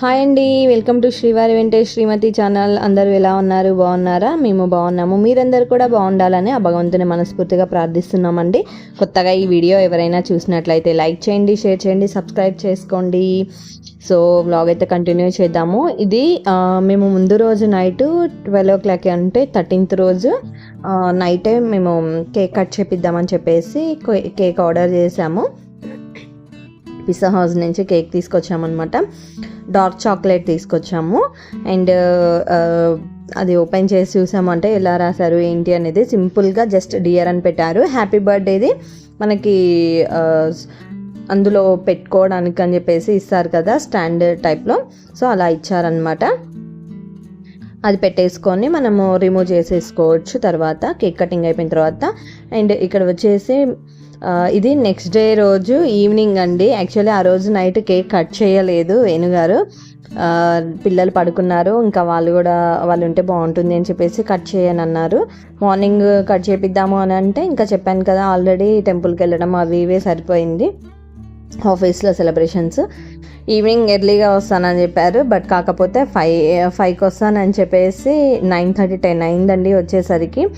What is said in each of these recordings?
Hi అండి welcome to శ్రీవారి వెంకటేష్ శ్రీమతి channel. అందరూ ఎలా ఉన్నారు? బాగున్నారా? మేము బాగున్నాము. మీరందరూ కూడా బాగుండాలని ఆ భగవంతుని మనస్ఫూర్తిగా ప్రార్థిస్తున్నామండి. కొత్తగా ఈ వీడియో ఎవరైనా చూసినట్లయితే లైక్ చేయండి షేర్ చేయండి సబ్స్క్రైబ్ చేసుకోండి. సో వ్లాగ్ అయితే కంటిన్యూ చేద్దాము. ఇది మేము ముందు రోజు నైట్ ట్వెల్వ్ ఓ క్లాక్ అంటే థర్టీన్త్ రోజు నైటే మేము కేక్ కట్ చేపిద్దామని చెప్పేసి కేక్ ఆర్డర్ చేసాము. పిజ్జా హౌస్ నుంచి కేక్ తీసుకొచ్చామన్నమాట. డార్క్ చాక్లెట్ తీసుకొచ్చాము. అండ్ అది ఓపెన్ చేసి చూసామంటే ఎలా రాశారు ఏంటి అనేది సింపుల్గా జస్ట్ డియర్ అని పెట్టారు. హ్యాపీ బర్త్డేది మనకి అందులో పెట్టుకోవడానికి అని చెప్పేసి ఇస్తారు కదా స్టాండ్ టైప్లో. సో అలా ఇచ్చారనమాట అది పెట్టేసుకొని మనము రిమూవ్ చేసేసుకోవచ్చు తర్వాత కేక్ కటింగ్ అయిపోయిన తర్వాత. అండ్ ఇక్కడ వచ్చేసి ఇది నెక్స్ట్ డే రోజు ఈవినింగ్ అండి. యాక్చువల్లీ ఆ రోజు నైట్ కేక్ కట్ చేయలేదు వేణుగారు పిల్లలు పడుకున్నారు. ఇంకా వాళ్ళు కూడా వాళ్ళు ఉంటే బాగుంటుంది అని చెప్పేసి కట్ చేయని అన్నారు. మార్నింగ్ కట్ చేపిద్దాము అని అంటే ఇంకా చెప్పాను కదా ఆల్రెడీ టెంపుల్కి వెళ్ళడం అవి ఇవే సరిపోయింది. ఆఫీస్లో సెలబ్రేషన్స్ ఈవినింగ్ ఎర్లీగా వస్తానని చెప్పారు. బట్ కాకపోతే ఫైవ్ ఫైవ్కి వస్తానని చెప్పేసి నైన్ థర్టీ టెన్ అయిందండి వచ్చేసరికి.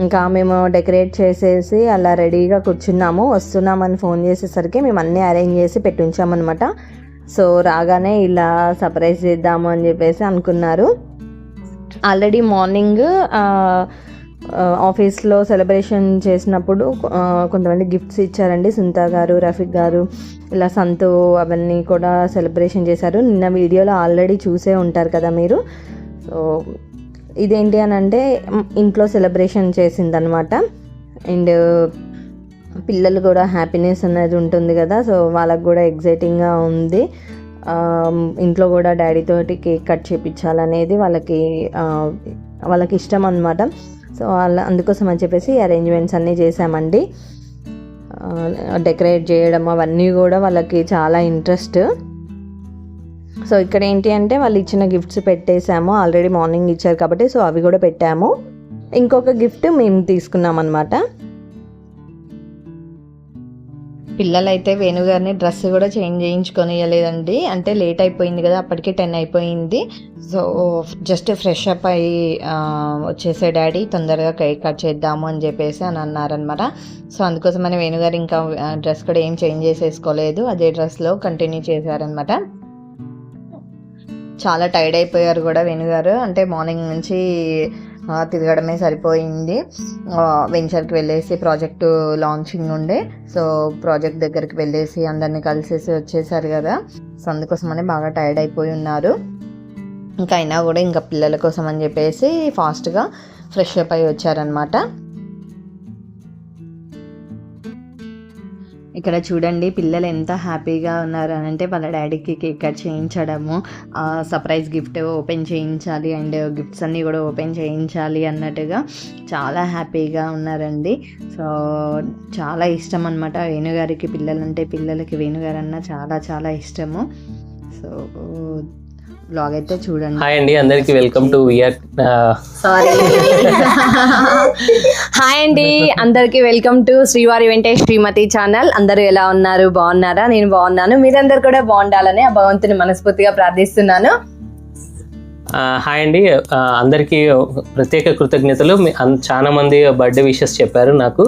ఇంకా మేము డెకరేట్ చేసేసి అలా రెడీగా కూర్చున్నాము. వస్తున్నామని ఫోన్ చేసేసరికి మేము అన్నీ అరేంజ్ చేసి పెట్టి ఉంచామన్నమాట సో రాగానే ఇలా సర్ప్రైజ్ చేద్దాము అని చెప్పేసి అనుకున్నారు. ఆల్రెడీ మార్నింగ్ ఆఫీస్లో సెలబ్రేషన్ చేసినప్పుడు కొంతమంది గిఫ్ట్స్ ఇచ్చారండి. సునీత గారు రఫీక్ గారు ఇలా సంతు అవన్నీ కూడా సెలబ్రేషన్ చేశారు. నిన్న వీడియోలో ఆల్రెడీ చూసే ఉంటారు కదా మీరు. సో ఇదేంటి అని అంటే ఇంట్లో సెలబ్రేషన్ చేసిందనమాట అండ్ పిల్లలు కూడా హ్యాపీనెస్ అనేది ఉంటుంది కదా సో వాళ్ళకు కూడా ఎగ్జైటింగ్గా ఉంది. ఇంట్లో కూడా డాడీ తోటి కేక్ కట్ చేయించాలనేది వాళ్ళకి వాళ్ళకి ఇష్టం అనమాట సో అలా అందుకోసం అని చెప్పేసి అరేంజ్మెంట్స్ అన్నీ చేసామండి డెకరేట్ చేయడం అవన్నీ కూడా వాళ్ళకి చాలా ఇంట్రెస్ట్ సో ఇక్కడ ఏంటి అంటే వాళ్ళు ఇచ్చిన గిఫ్ట్స్ పెట్టేశాము. ఆల్రెడీ మార్నింగ్ ఇచ్చారు కాబట్టి సో అవి కూడా పెట్టాము. ఇంకొక గిఫ్ట్ మేము తీసుకున్నాం అనమాట పిల్లలైతే వేణుగారిని డ్రెస్ కూడా చేంజ్ చేయించుకొని ఇవ్వలేదండి అంటే లేట్ అయిపోయింది కదా అప్పటికే టెన్ అయిపోయింది. సో జస్ట్ ఫ్రెష్ అప్ అయ్యి వచ్చేసే డాడీ తొందరగా కేక్ కట్ చేద్దాము అని చెప్పేసి అని అన్నారనమాట సో అందుకోసమని వేణుగారు ఇంకా డ్రెస్ కూడా ఏం చేంజ్ చేసేసుకోలేదు. అదే డ్రెస్లో కంటిన్యూ చేశారనమాట చాలా టైర్డ్ అయిపోయారు కూడా వేణుగారు అంటే మార్నింగ్ నుంచి తిరగడమే సరిపోయింది. వెంచర్కి వెళ్ళేసి ప్రాజెక్టు లాంచింగ్ ఉండే. సో ప్రాజెక్ట్ దగ్గరికి వెళ్ళేసి అందరిని కలిసేసి వచ్చేసారు కదా. సో అందుకోసమని బాగా టైర్డ్ అయిపోయి ఉన్నారు. ఇంకా అయినా కూడా ఇంకా పిల్లల కోసం అని చెప్పేసి ఫాస్ట్గా ఫ్రెష్ అప్ అయి వచ్చారనమాట ఇక్కడ చూడండి పిల్లలు ఎంత హ్యాపీగా ఉన్నారు అని అంటే వాళ్ళ డాడీకి కేక్ కట్ చేయించడము సర్ప్రైజ్ గిఫ్ట్ ఓపెన్ చేయించాలి అండ్ గిఫ్ట్స్ అన్నీ కూడా ఓపెన్ చేయించాలి అన్నట్టుగా చాలా హ్యాపీగా ఉన్నారండి. సో చాలా ఇష్టం అనమాట వేణుగారికి పిల్లలంటే పిల్లలకి వేణుగారు అన్న చాలా చాలా ఇష్టము. సో బ్లాగ్ అయితే చూడండి. హాయ్ అండి అందరికి welcome to VR sorry hi అండి అందరికి వెల్కమ్ టు శ్రీవారి వెంకటేష్ శ్రీమతి ఛానల్ అందరూ ఎలా ఉన్నారు? బాగున్నారా? నేను బాగున్నాను. మీరందరూ కూడా బాగుండాలని ఆ భగవంతుని మనస్ఫూర్తిగా ప్రార్థిస్తున్నాను. హాయ్ అండి ఆ, అందరికీ ప్రత్యేక కృతజ్ఞతలు. చాలా మంది బర్త్డే విషెస్ చెప్పారు నాకు.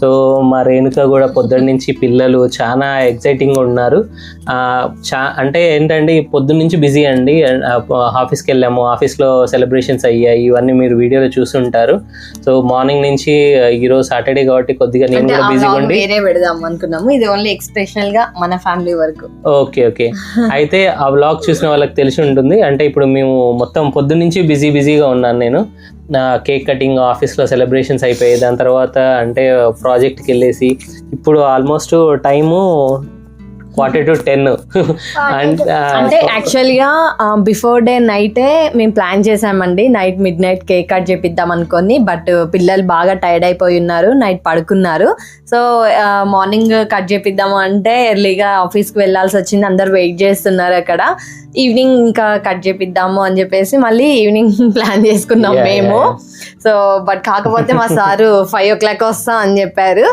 సో మా రేణుక కూడా పొద్దున్న నుంచి పిల్లలు చాలా ఎగ్జైటింగ్ ఉన్నారు. చా అంటే ఏంటంటే పొద్దున్న నుంచి బిజీ అండి. ఆఫీస్కి వెళ్ళాము. ఆఫీస్లో సెలబ్రేషన్స్ అయ్యాయి. ఇవన్నీ మీరు వీడియోలో చూసుంటారు. సో మార్నింగ్ నుంచి ఈరోజు సాటర్డే కాబట్టి కొద్దిగా నేను కూడా vlog ఉండి వేరే పెడదాం అనుకున్నాము. ఇది ఓన్లీ ఎక్స్ప్రెషనల్గా మన ఫ్యామిలీ వరకు. Okay okay. అయితే ఆ వ్లాగ్ చూసిన వాళ్ళకి తెలిసి ఉంటుంది. అంటే ఇప్పుడు మేము మొత్తం పొద్దున్న నుంచి బిజీ బిజీగా ఉన్నాను నేను. నా కేక్ కటింగ్ ఆఫీస్లో సెలబ్రేషన్స్ అయిపోయాయి. దాని తర్వాత అంటే ప్రాజెక్ట్కి వెళ్ళేసి ఇప్పుడు almost time quarter to ten అంటే యాక్చువల్గా బిఫోర్ డే నైటే మేము ప్లాన్ చేసామండి night midnight cake cut చేపిద్దాం అనుకొని బట్ పిల్లలు బాగా టైర్డ్ అయిపోయి ఉన్నారు. నైట్ పడుకున్నారు. సో మార్నింగ్ కట్ చేపిద్దాము అంటే ఎర్లీగా ఆఫీస్కి వెళ్ళాల్సి వచ్చింది. అందరు వెయిట్ చేస్తున్నారు అక్కడ. ఈవినింగ్ ఇంకా కట్ చేపిద్దాము అని చెప్పేసి మళ్ళీ ఈవినింగ్ ప్లాన్ చేసుకున్నాం మేము. సో బట్ కాకపోతే మా సారు ఫైవ్ ఓ క్లాక్ వస్తాం అని చెప్పారు.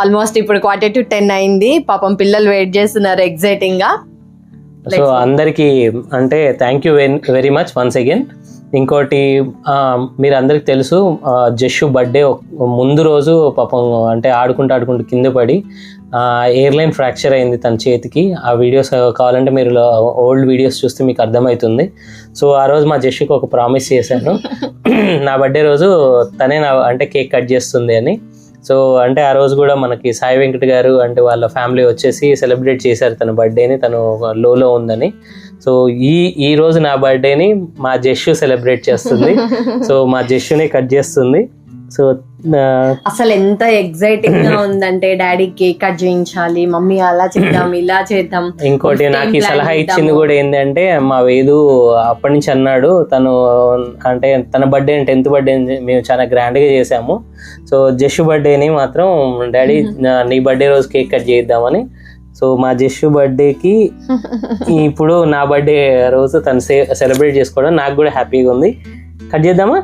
ఆల్మోస్ట్ ఇప్పుడు క్వార్టర్ టు టెన్ అయింది. పాపం పిల్లలు వెయిట్ చేస్తున్నారు ఎగ్జైటింగ్గా సో అందరికీ అంటే thank you very much once again ఇంకోటి మీరు అందరికి తెలుసు జస్సు బర్త్డే ముందు రోజు పాపం అంటే ఆడుకుంటూ ఆడుకుంటూ కింద పడి ఎయిర్లైన్ ఫ్రాక్చర్ అయింది తన చేతికి. ఆ వీడియోస్ కావాలంటే మీరు ఓల్డ్ వీడియోస్ చూస్తే మీకు అర్థమవుతుంది సో ఆ రోజు మా జస్సుకి ఒక ప్రామిస్ చేశాను. నా బర్త్డే రోజు తనే నా అంటే కేక్ కట్ చేస్తుంది అని. సో అంటే ఆ రోజు కూడా మనకి సాయి వెంకట్ గారు అంటే వాళ్ళ ఫ్యామిలీ వచ్చేసి సెలబ్రేట్ చేశారు తన బర్త్డేని తను లోలో ఉందని. సో ఈ ఈ రోజు నా బర్త్డేని మా జస్సు సెలబ్రేట్ చేస్తుంది. సో మా జస్సుని కట్ చేస్తుంది. సో అసలు ఎంత ఎగ్జైటింగ్గా ఉందంటే డాడీ కేక్ కట్ చేయించాలి మమ్మీ అలా చేద్దాం ఇలా చేద్దాం. ఇంకోటి నాకు ఈ సలహా. ఇచ్చింది కూడా ఏంటంటే మా వేదు అప్పటి నుంచి అన్నాడు తను అంటే తన బర్త్డే టెన్త్ బర్త్డే మేము చాలా grand గా చేసాము సో జస్సు బర్త్డేని మాత్రం డాడీ నీ బర్త్డే రోజు కేక్ కట్ చేద్దామని సో మా జస్సు బర్త్డేకి ఇప్పుడు నా బర్త్డే రోజు తను సెలబ్రేట్ చేసుకోవడం నాకు కూడా హ్యాపీగా ఉంది. కట్ చేద్దామా?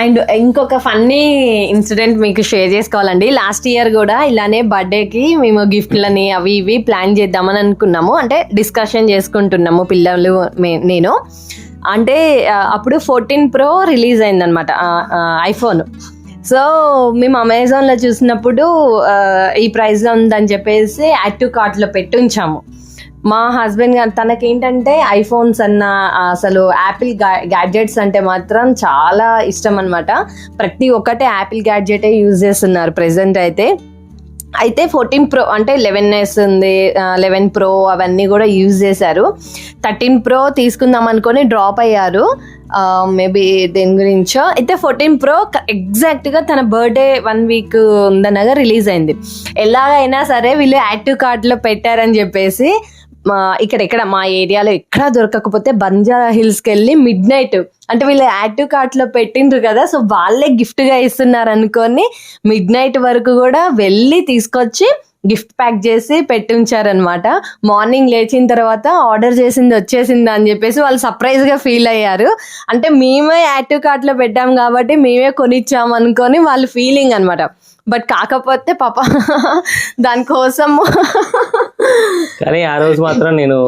అండ్ ఇంకొక ఫన్నీ ఇన్సిడెంట్ మీకు షేర్ చేసుకోవాలండి. లాస్ట్ ఇయర్ కూడా ఇలానే బర్త్డేకి మేము గిఫ్ట్లని అవి ఇవి ప్లాన్ చేద్దామని అనుకున్నాము. అంటే డిస్కషన్ చేసుకుంటున్నాము పిల్లలు మే- నేను. అంటే అప్పుడు ఫోర్టీన్ ప్రో రిలీజ్ అయిందనమాట ఐఫోన్. సో మేము అమెజాన్లో చూసినప్పుడు ఈ ప్రైస్లో ఉందని చెప్పేసి యాడ్ టు కార్ట్లో పెట్టి ఉంచాము. మా హస్బెండ్ గారు తనకేంటంటే ఐఫోన్స్ అన్న అసలు యాపిల్ గ్యాడ్జెట్స్ అంటే మాత్రం చాలా ఇష్టం అనమాట ప్రతి ఒక్కటే యాపిల్ గ్యాడ్జెటే యూజ్ చేస్తున్నారు ప్రెసెంట్ అయితే. అయితే ఫోర్టీన్ ప్రో అంటే లెవెన్ ఎస్ ఉంది లెవెన్ ప్రో అవన్నీ కూడా యూజ్ చేశారు. థర్టీన్ ప్రో తీసుకుందాం అనుకొని డ్రాప్ అయ్యారు. మేబీ దేని గురించో. అయితే ఫోర్టీన్ ప్రో ఎగ్జాక్ట్గా తన బర్త్డే వన్ వీక్ ఉందనగా రిలీజ్ అయింది. ఎలాగైనా సరే వీళ్ళు యాక్టివ్ కార్డ్లో పెట్టారని చెప్పేసి మా ఇక్కడ మా ఏరియాలో ఎక్కడ దొరకకపోతే బంజారా హిల్స్కి వెళ్ళి మిడ్ నైట్ అంటే వీళ్ళు యాక్టివ్ కార్ట్లో పెట్టిండ్రు కదా సో వాళ్ళే గిఫ్ట్గా ఇస్తున్నారు అనుకొని మిడ్ నైట్ వరకు కూడా వెళ్ళి తీసుకొచ్చి గిఫ్ట్ ప్యాక్ చేసి పెట్టి ఉంచారనమాట మార్నింగ్ లేచిన తర్వాత ఆర్డర్ చేసింది వచ్చేసింది అని చెప్పేసి వాళ్ళు సర్ప్రైజ్గా గా ఫీల్ అయ్యారు. అంటే మేమే యాక్టివ్ కార్ట్లో పెట్టాం కాబట్టి మేమే కొనిచ్చాం అనుకొని వాళ్ళ ఫీలింగ్ అనమాట బట్ కాకపోతే పాప దానికోసము కానీ ఆ రోజు మాత్రం నేను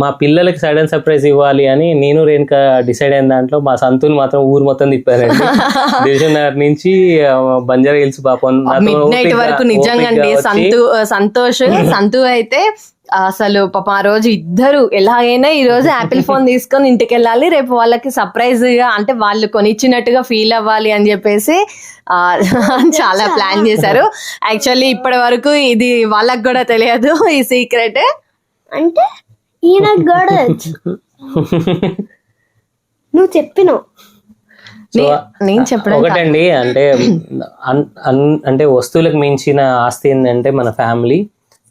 మా పిల్లలకి సడన్ సర్ప్రైజ్ ఇవ్వాలి అని నేను రేణుక డిసైడ్ అయిన దాంట్లో మా సంతుని మాత్రం ఊరు మొత్తం తిప్పారండి. డివిజన్ నగర్ నుంచి బంజారా హిల్స్ పాపం వరకు నిజంగా సంతు సంతోష్ సంతు అయితే అసలు పాప ఆ రోజు ఇద్దరు ఎలాగైనా ఈ రోజు యాపిల్ ఫోన్ తీసుకొని ఇంటికి వెళ్ళాలి రేపు వాళ్ళకి సర్ప్రైజ్గా అంటే వాళ్ళు కొనిచ్చినట్టుగా ఫీల్ అవ్వాలి అని చెప్పేసి ఆ, చాలా ప్లాన్ చేశారు. యాక్చువల్లీ ఇప్పటి వరకు ఇది వాళ్ళకి కూడా తెలియదు ఈ సీక్రెట్ అంటే నువ్వు చెప్పినావు. నేను చెప్పడం. ఒకటండి అంటే అంటే వస్తువులకు మించిన ఆస్తి ఏంటంటే మన ఫ్యామిలీ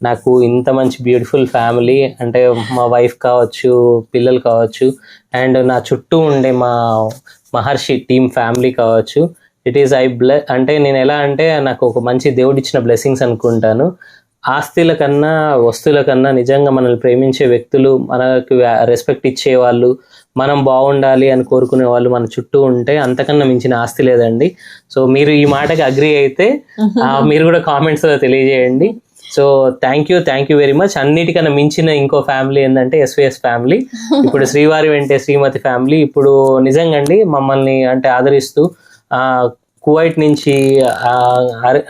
నాకు ఇంత మంచి బ్యూటిఫుల్ ఫ్యామిలీ అంటే మా వైఫ్ కావచ్చు పిల్లలు కావచ్చు అండ్ నా చుట్టూ ఉండే మా మహర్షి టీమ్ ఫ్యామిలీ కావచ్చు. ఇట్ ఈస్ ఐ బ్లె అంటే నేను ఎలా అంటే నాకు ఒక మంచి దేవుడిచ్చిన బ్లెస్సింగ్స్ అనుకుంటాను. ఆస్తుల కన్నా వస్తువుల కన్నా నిజంగా మనల్ని ప్రేమించే వ్యక్తులు మనకు రెస్పెక్ట్ ఇచ్చే వాళ్ళు మనం బాగుండాలి అని కోరుకునే వాళ్ళు మన చుట్టూ ఉంటే అంతకన్నా మించిన ఆస్తి లేదండి. సో మీరు ఈ మాటకి అగ్రి అయితే మీరు కూడా కామెంట్స్లో తెలియజేయండి. So thank you thank you very much అన్నిటికన్నా మించిన ఇంకో ఫ్యామిలీ ఏంటంటే ఎస్విఎస్ ఫ్యామిలీ ఇప్పుడు శ్రీవారి వెంటే శ్రీమతి ఫ్యామిలీ ఇప్పుడు నిజంగా అండి మమ్మల్ని అంటే ఆదరిస్తూ ఆ కువైట్ నుంచి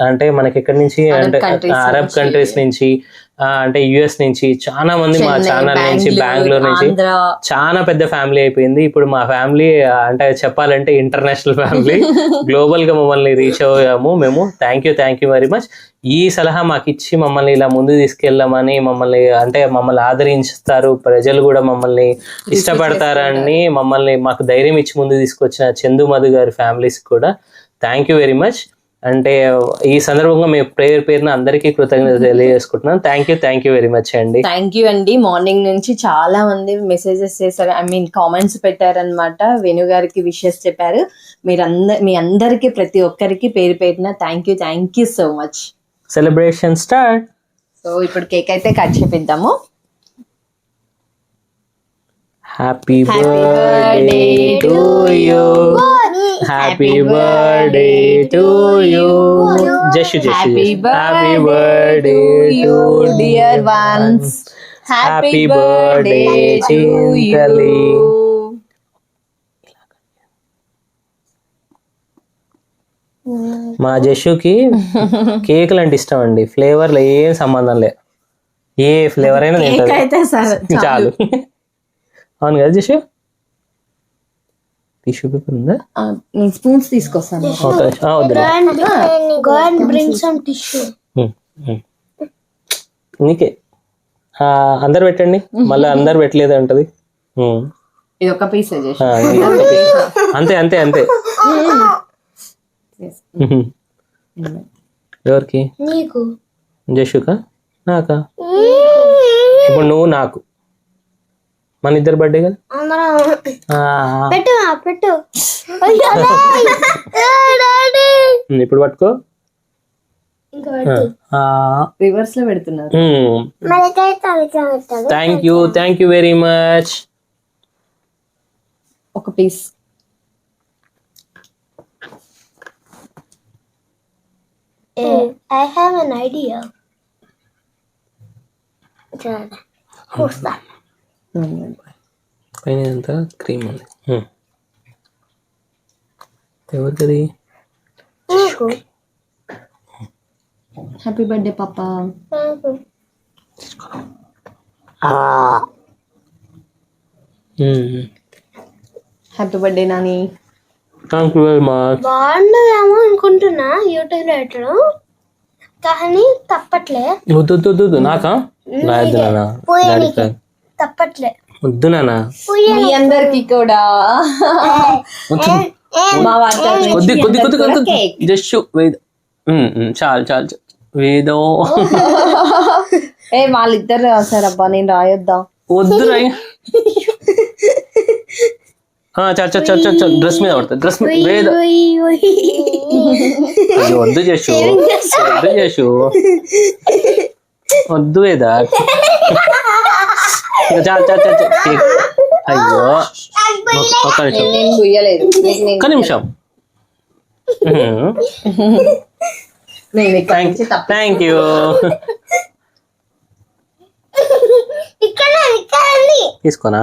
అంటే మనకి ఎక్కడి నుంచి అంటే అరబ్. కంట్రీస్ నుంచి అంటే యుఎస్ నుంచి చాలా మంది మా ఛానల్ నుంచి బెంగళూరు, నుంచి. చాలా పెద్ద ఫ్యామిలీ అయిపోయింది. ఇప్పుడు మా ఫ్యామిలీ అంటే చెప్పాలంటే ఇంటర్నేషనల్ ఫ్యామిలీ గ్లోబల్గా మమ్మల్ని రీచ్ అయ్యాము మేము. Thank you thank you very much ఈ సలహా మాకు ఇచ్చి మమ్మల్ని ఇలా ముందు తీసుకెళ్ళామని మమ్మల్ని అంటే మమ్మల్ని ఆదరించుతారు. ప్రజలు కూడా మమ్మల్ని ఇష్టపడతారని మమ్మల్ని మాకు ధైర్యం ఇచ్చి ముందు తీసుకొచ్చిన చందు మధు గారి ఫ్యామిలీస్ కూడా. థ్యాంక్ యూ వెరీ మచ్ అంటే ఈ సందర్భంగా మేము ప్రేయర్ పేరున అందరికీ కృతజ్ఞత తెలియజేసుకుంటున్నాం thank you thank you very much అండి. థ్యాంక్ యూ అండి. మార్నింగ్ నుంచి చాలా మంది మెసేజెస్ చేశారు. ఐ మీన్ కామెంట్స్ పెట్టారనమాట వేణు గారికి విషెస్ చెప్పారు. మీరు అందరు మీ అందరికి ప్రతి ఒక్కరికి పేరు పేరున thank you thank you so much celebration start so ఇప్పుడు కేక్ అయితే cut చేపిద్దాము. Happy birthday to you happy birthday to you just happy birthday to you dear ones happy birthday Chintali మా జషుకి కేకులు అంటే ఇష్టం అండి ఫ్లేవర్లు ఏం సంబంధం లే ఏ ఫ్లేవర్ అయినా సరే చాలు. అవును కదా జషు? టిష్యూ పేపర్ ఉందా? నేను స్పూన్స్ తీసుకొస్తాను. నీకే. ఆ, అందరు పెట్టండి. మళ్ళీ అందరు పెట్టలేదు అంటది. ఇది ఒక పీస్ అంతే అంతే అంతే. ఎవరికి? నీకు. జషుకా? నాకా. ఇప్పుడు నువ్వు నాకు. మన ఇద్దరు బర్త్డే కదా? పెట్టు ఇప్పుడు పట్టుకో. ఇంకా పెట్టు. రివర్స్లో పెడుతున్నారు. Thank you thank you very much ఒక piece I have an idea కూస్తా పైన అంతా క్రీమ్ ఉంది. ఎవరికది హ్యాపీ బర్త్డే పాపా. Happy birthday Nani thank you very much బాగుండదేమో అనుకుంటున్నా యూట్యూబ్లో పెట్టడం. కానీ తప్పట్లే. వద్దు వద్దు వద్దు, వద్దు. నాకా? రాయద్దు నాన్న. తప్పట్లే. వద్దు మీ అందరికి కూడా. మా వార్త కొద్ది కొద్ది కొద్ది కొద్ది. జస్ట్ వేద ఉమ్, ఉమ్, చాలు చాలు చాలు. వేదో. ఏ వాళ్ళిద్దరు రాశారబ్బా నేను రాయొద్దా? వద్దు రాయ్ ఆ, చాలు చాలు చాలు చాలు. చాలు డ్రెస్ మీద పడుతుంది డ్రెస్ మీద వేద అయ్యో వద్దు చేసు వద్దు చేసు వద్దు వేద. అయ్యో ఒక్క- నిమిషం నేను ఒక్క నిమిషం థ్యాంక్ యూ తీసుకోనా